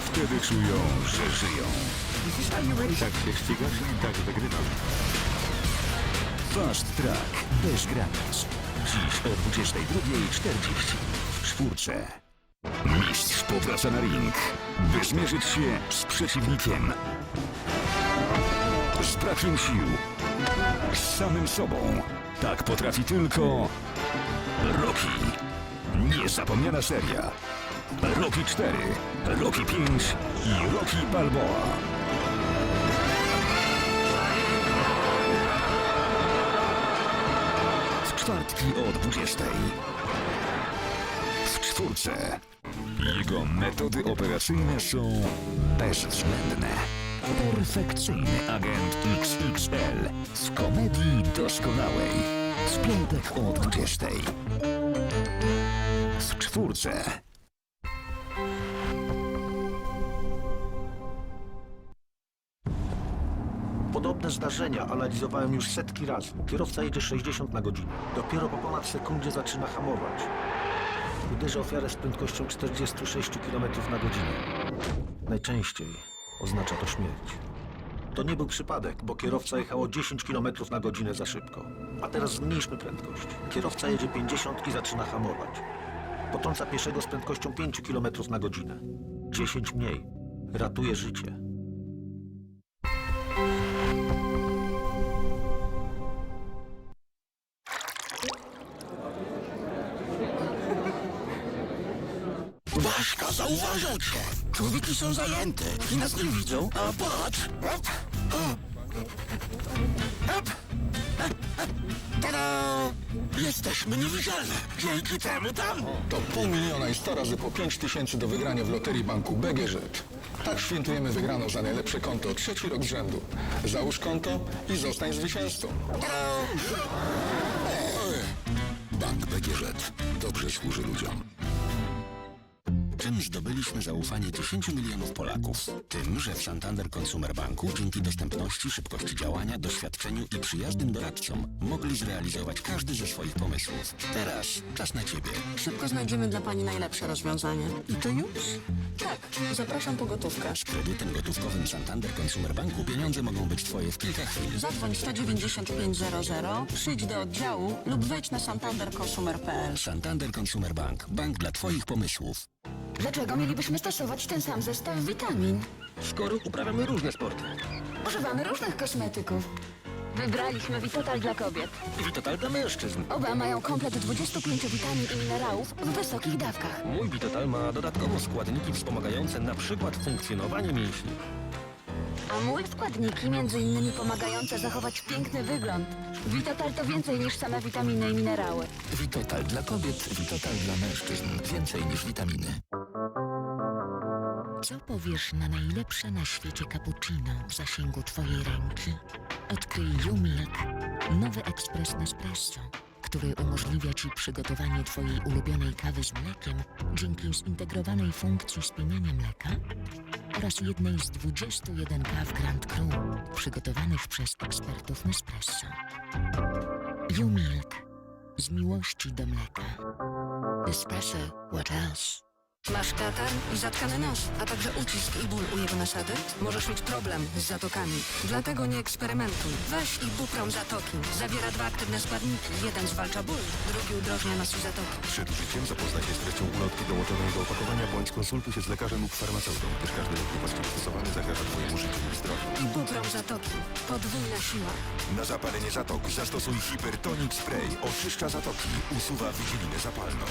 wtedy czują, że żyją. Tak się ścigasz tak wygrywasz. Fast Track bez granic. Dziś o 22.40 w czwórce. Mistrz powraca na ring, by zmierzyć się z przeciwnikiem. Z brakiem sił, z samym sobą. Tak potrafi tylko Rocky. Niezapomniana seria. Rocky 4, Rocky 5 i Rocky Balboa. W czwartki o 20. W czwórce. Jego metody operacyjne są bezwzględne. Perfekcyjny agent XXL w komedii doskonałej. W piątek o 20. W czwórce. Podobne zdarzenia analizowałem już setki razy. Kierowca jedzie 60 na godzinę. Dopiero po ponad sekundzie zaczyna hamować. Uderza ofiarę z prędkością 46 km na godzinę. Najczęściej oznacza to śmierć. To nie był przypadek, bo kierowca jechał o 10 km na godzinę za szybko. A teraz zmniejszmy prędkość. Kierowca jedzie 50 i zaczyna hamować. Potrąca pieszego z prędkością 5 km na godzinę. 10 mniej. Ratuje życie. Baszka, zauważą cię! Człowieki są zajęte i nas nie widzą. A patrz! Hop, hop. Hop. Tada! Jesteśmy niewidzialne. Dzięki temu tam. To pół miliona i 100 razy po 5 tysięcy do wygrania w loterii banku BGŻ. Tak świętujemy wygraną za najlepsze konto trzeci rok z rzędu. Załóż konto i zostań zwycięzcą. Bank BGŻ dobrze służy ludziom. Czym zdobyliśmy zaufanie 10 milionów Polaków? Tym, że w Santander Consumer Banku dzięki dostępności, szybkości działania, doświadczeniu i przyjaznym doradcom mogli zrealizować każdy ze swoich pomysłów. Teraz czas na Ciebie. Szybko znajdziemy dla Pani najlepsze rozwiązanie. I to już? Tak, zapraszam po gotówkę. Z kredytem gotówkowym Santander Consumer Banku pieniądze mogą być Twoje w kilka chwil. Zadzwoń 19500, przyjdź do oddziału lub wejdź na santanderconsumer.pl. Santander Consumer Bank. Bank dla Twoich pomysłów. Dlaczego mielibyśmy stosować ten sam zestaw witamin? Skoro uprawiamy różne sporty. Używamy różnych kosmetyków. Wybraliśmy Vitotal dla kobiet. Witotal dla mężczyzn. Oba mają komplet 25 witamin i minerałów w wysokich dawkach. Mój Witotal ma dodatkowo składniki wspomagające na przykład funkcjonowanie mięśni. A mój składniki między innymi pomagające zachować piękny wygląd. Vitotal to więcej niż same witaminy i minerały. Witotal dla kobiet, Witotal dla mężczyzn. Więcej niż witaminy. Co powiesz na najlepsze na świecie cappuccino w zasięgu Twojej ręki? Odkryj YouMilk, nowy ekspres Nespresso, który umożliwia Ci przygotowanie Twojej ulubionej kawy z mlekiem dzięki zintegrowanej funkcji spieniania mleka oraz jednej z 21 kaw Grand Cru przygotowanych przez ekspertów Nespresso. YouMilk. Z miłości do mleka. Espresso, what else? Masz katar i zatkany nos, a także ucisk i ból u jego nasady? Możesz mieć problem z zatokami. Dlatego nie eksperymentuj. Weź i buprom zatoki. Zawiera dwa aktywne składniki. Jeden zwalcza ból, drugi udrożnia nos i zatoki. Przed użyciem zapoznaj się z treścią ulotki dołączonej do opakowania bądź skonsultuj się z lekarzem lub farmaceutą, gdyż każdy lek niewłaściwie stosowany zagraża Twojemu życiu i zdrowiu. I buprom zatoki. Podwójna siła. Na zapalenie zatok zastosuj Hypertonic Spray. Oczyszcza zatoki, usuwa wydzielinę zapalną.